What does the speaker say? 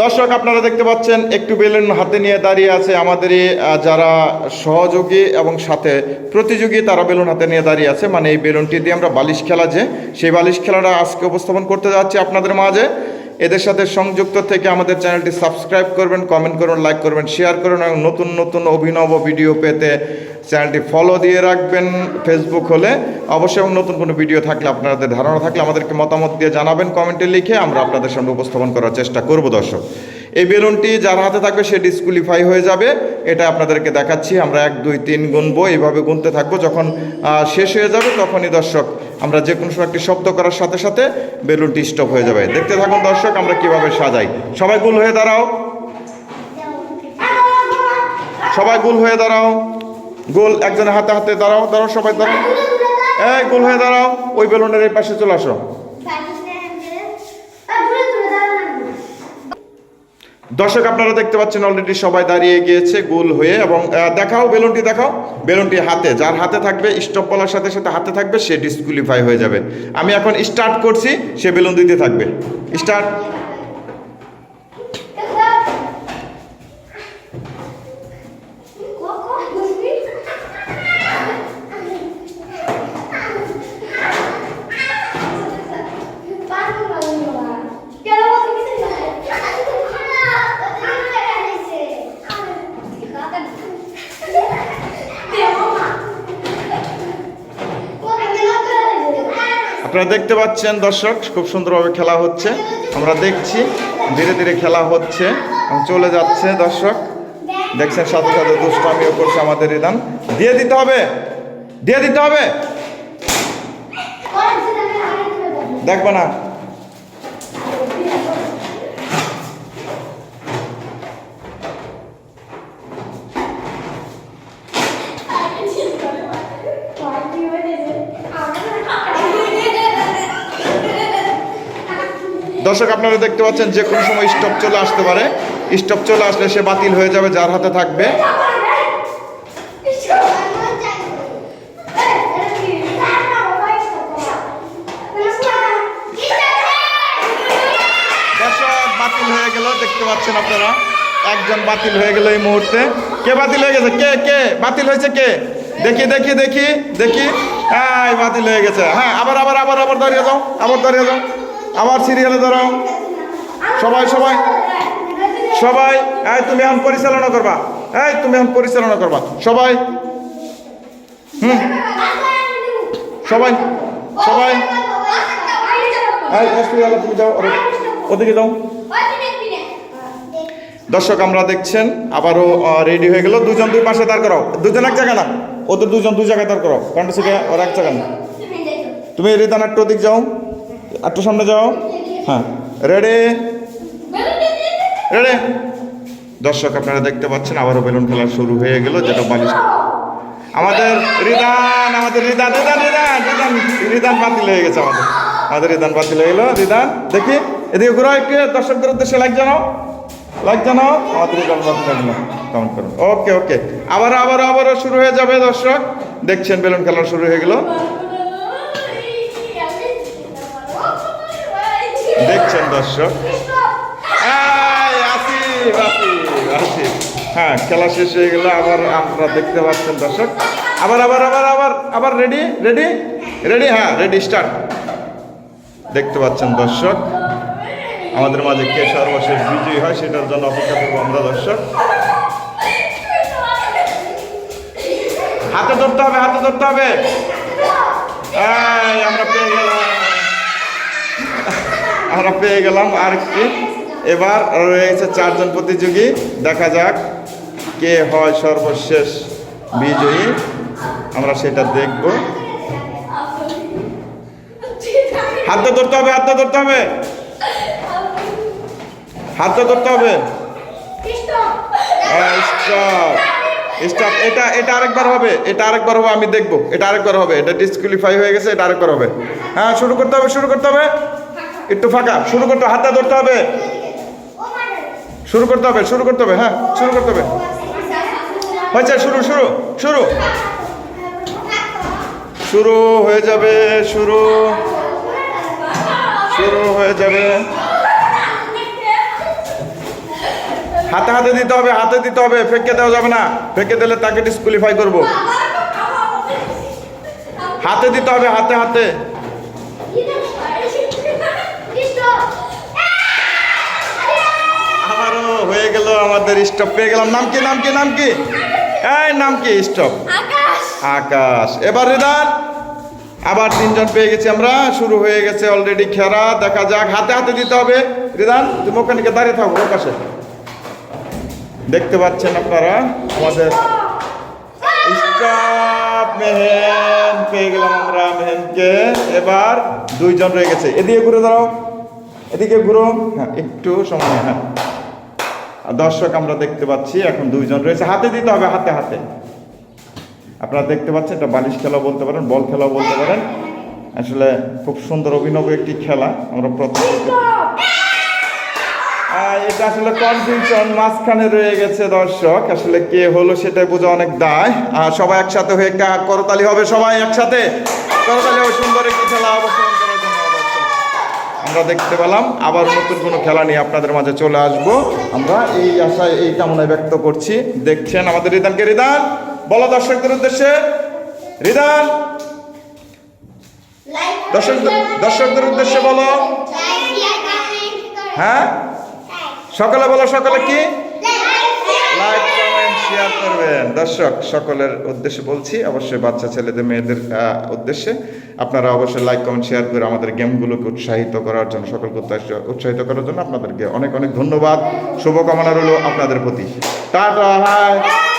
দর্শক, আপনারা দেখতে পাচ্ছেন, একটু বেলুন হাতে নিয়ে দাঁড়িয়ে আছে আমাদের যারা সহযোগী এবং সাথে প্রতিযোগী, তারা বেলুন হাতে নিয়ে দাঁড়িয়ে আছে। মানে এই বেলুনটি দিয়ে আমরা বালিশ খেলা যে, সেই বালিশ খেলাটা আজকে উপস্থাপন করতে যাচ্ছি আপনাদের মাঝে। এদের সাথে সংযুক্ত থেকে আমাদের চ্যানেলটি সাবস্ক্রাইব করবেন কমেন্ট করুন লাইক করবেন শেয়ার করুন এবং নতুন নতুন অভিনব ভিডিও পেতে চ্যানেলটি ফলো দিয়ে রাখবেন। ফেসবুক হলে অবশ্যই এবং নতুন কোনো ভিডিও থাকলে আপনাদের ধারণা থাকলে আমাদেরকে মতামত দিয়ে জানাবেন কমেন্টে লিখে আমরা আপনাদের সামনে উপস্থাপন করার চেষ্টা করব দর্শক। এই বেলুনটি যার হাতে থাকবে, সে ডিসকুয়ালিফাই হয়ে যাবে। এটা আপনাদেরকে দেখাচ্ছি, আমরা এক, দুই, তিন গুনবো এইভাবে গুনতে থাকব, যখন শেষ হয়ে যাবে তখনই দর্শক, আমরা যে কোনো সময় একটি শব্দ করার সাথে সাথে বেলুনটি স্টপ হয়ে যাবে। দেখতে থাকুন দর্শক, আমরা কীভাবে সাজাই। সবাই গুল হয়ে দাঁড়াও। সবাই গোল হয়ে দাঁড়াও। গোল, একজনের হাতে হাতে দাঁড়াও দাঁড়াও সবাই দাঁড়াও। এই, গোল হয়ে দাঁড়াও, ওই বেলুনের এই পাশে চলে আসো। দর্শক, আপনারা দেখতে পাচ্ছেন অলরেডি সবাই দাঁড়িয়ে গিয়েছে, গোল হয়ে এবং দেখাও বেলুনটি দেখাও। বেলুনটি হাতে, যার হাতে থাকবে স্টপ বলার সাথে সাথে হাতে থাকবে, সে ডিসকুয়ালিফাই হয়ে যাবে। আমি এখন স্টার্ট করছি, সে বেলুন দিতে থাকবে। স্টার্ট আপনারা দেখতে পাচ্ছেন দর্শক, খুব সুন্দরভাবে খেলা হচ্ছে। আমরা দেখছি, ধীরে ধীরে খেলা হচ্ছে চলে যাচ্ছে দর্শক। দেখছেন সাথে সাথে দুষ্টামিও করছে আমাদের ইদান দিয়ে দিতে হবে, দিয়ে দিতে হবে। দেখব না। দর্শক, আপনারা দেখতে পাচ্ছেন যে কোনো সময় স্টপ চলে আসতে পারে। স্টপ চলে আসলে সে বাতিল হয়ে যাবে, যার হাতে থাকবে। বাতিল হয়ে গেল, দেখতে পাচ্ছেন আপনারা। একজন বাতিল হয়ে গেল এই মুহূর্তে। কে বাতিল হয়ে গেছে? কে কে? বাতিল হয়েছে কে? দেখি দেখি দেখি দেখি। হ্যাঁ বাতিল হয়ে গেছে। হ্যাঁ আবার আবার আবার আবার দাঁড়িয়ে যাও, আবার দাঁড়িয়ে যাও। আবার সিরিয়ালে ধরো। সবাই সবাই। সবাই, এই তুমি এখন পরিচালনা করবা। এই তুমি এখন পরিচালনা করবা। সবাই। হুম। সবাই সবাই। যাও ওদিকে যাও। দর্শক, আমরা দেখছেন, আবারও রেডি হয়ে গেল। দুজন দুই পাশে দাঁড় করাও। দুজন এক জায়গা না। ওদের দুজন দুই জায়গায় দাঁড় করাও। কারণ সেটা ওর এক জায়গা না। তুমি রিদান একটু ওদিক যাও। একটু সামনে যাও। হ্যাঁ রেডি রেডি দর্শক, আপনারা দেখতে পাচ্ছেন, আবারও বেলুন খেলা শুরু হয়ে গেল, যেটা বালিশ। আমাদের রিদান আমাদের রিদান রিদান রিদান রিদান রিদান বাতিল হয়ে গেছে আমাদের। আমাদের রিদান বাতিল হয়ে গেলো, রিদান, দেখি, এদিকে ঘুরো একটু, দর্শকদের উদ্দেশ্যে লাইক জানাও। লাইক জানাও, আমাদের রিদান বাতিল হয়ে গেলো। কমেন্ট করুন ওকে ওকে আবার আবার আবারও শুরু হয়ে যাবে দর্শক। দেখছেন, বেলুন খেলা শুরু হয়ে গেল। দেখছেন দর্শক। হ্যাঁ খেলা শেষ হয়ে গেল আবার আপনারা দেখতে পাচ্ছেন দর্শক। আবার আবার আবার আবার আবার রেডি রেডি রেডি হ্যাঁ রেডি স্টার্ট দেখতে পাচ্ছেন দর্শক, আমাদের মাঝে কে সর্বশেষ বিজয়ী হয় সেটার জন্য অপেক্ষা করব আমরা দর্শক। হাতে ধরতে হবে, হাতে ধরতে হবে। আমরা পেয়ে গেলাম। আমরা পেয়ে গেলাম আর কি এবার রয়েছে চারজন প্রতিযোগী। দেখা যাক কে হয় সর্বশেষ বিজয়ী। আমরা সেটা দেখব। হাতে ধরতে হবে, হাতে ধরতে হবে। হাতে ধরতে হবে। স্টপ। স্টপ, এটা এটা আরেকবার হবে, এটা আরেকবার হবে, আমি দেখব। এটা আরেকবার হবে, এটা ডিসকুয়ালিফাই হয়ে গেছে, এটা আরেকবার হবে। হ্যাঁ শুরু করতে হবে, শুরু করতে হবে। একটু ফাঁকা, শুরু করতে হাতে ধরতে হবে। শুরু করতে হবে, শুরু করতে হবে হ্যাঁ শুরু করতে হবে। হয়েছে, শুরু শুরু শুরু। শুরু হয়ে যাবে, শুরু। শুরু হয়ে যাবে। হাতে হাতে দিতে হবে, হাতে দিতে হবে, ফেঁকে দেওয়া যাবে না। ফেঁকে দিলে তাকে ডিসকুয়ালিফাই করব। হাতে দিতে হবে, হাতে হাতে। আবারও হয়ে গেল আমাদের স্টপ। পেয়ে গেলাম। নাম কি নাম কি নাম কি? এই নাম কি? স্টপ। আকাশ। আকাশ। এবার রিদান আবার তিনজন পেয়ে গেছি আমরা। শুরু হয়ে গেছে অলরেডি খেলা। দেখা যাক হাতে হাতে দিতে হবে। রিদান তুমি ওখানে দাঁড়িয়ে থাকো পাশে। দেখতে পাচ্ছেন আপনারা আমাদের স্টপ। মেহেন পেয়ে গেলাম আমরা মেহেনকে। এবার দুইজন রয়ে গেছে। এদিকে ঘুরে দাঁড়াও। এদিকে ঘুরো। হ্যাঁ একটু সময় হ্যাঁ। আর দর্শক আমরা দেখতে পাচ্ছি, এখন দুইজন রয়েছে। হাতে দিতে হবে, হাতে হাতে। আপনারা দেখতে পাচ্ছেন, এটা বালিশ খেলা বলতে পারেন, বল খেলাও বলতে পারেন। আসলে খুব সুন্দর অভিনব একটি খেলা, আমরা প্রথম এটা আসলে কনফিউশন মাঝখানে রয়ে গেছে দর্শক। আসলে কে হলো সেটা বোঝা অনেক দায়। আর সবাই একসাথে হয়ে করতালি হবে, সবাই একসাথে। করতালি হবে, সুন্দর একটি খেলা দর্শক। আমরা দেখতে পেলাম। আবার নতুন কোনো খেলা নিয়ে আপনাদের মাঝে চলে আসব। আমরা এই আশায় এই কামনায় ব্যক্ত করছি। দেখছেন আমাদের রিদানকে রিদান, বলো দর্শকদের উদ্দেশ্যে। রিদান দর্শক দর্শকদের উদ্দেশ্যে বলো। হ্যাঁ? সকালে বলো, সকালে কি? শেয়ার করবেন। দর্শক, সকলের উদ্দেশ্যে বলছি, অবশ্যই বাচ্চা ছেলেদের, মেয়েদের উদ্দেশ্যে আপনারা অবশ্যই লাইক কমেন্ট শেয়ার করে আমাদের গেমগুলোকে উৎসাহিত করার জন্য, সকলকে উৎসাহ- উৎসাহিত করার জন্য আপনাদেরকে অনেক অনেক ধন্যবাদ। শুভকামনা রইল আপনাদের প্রতি। Tata high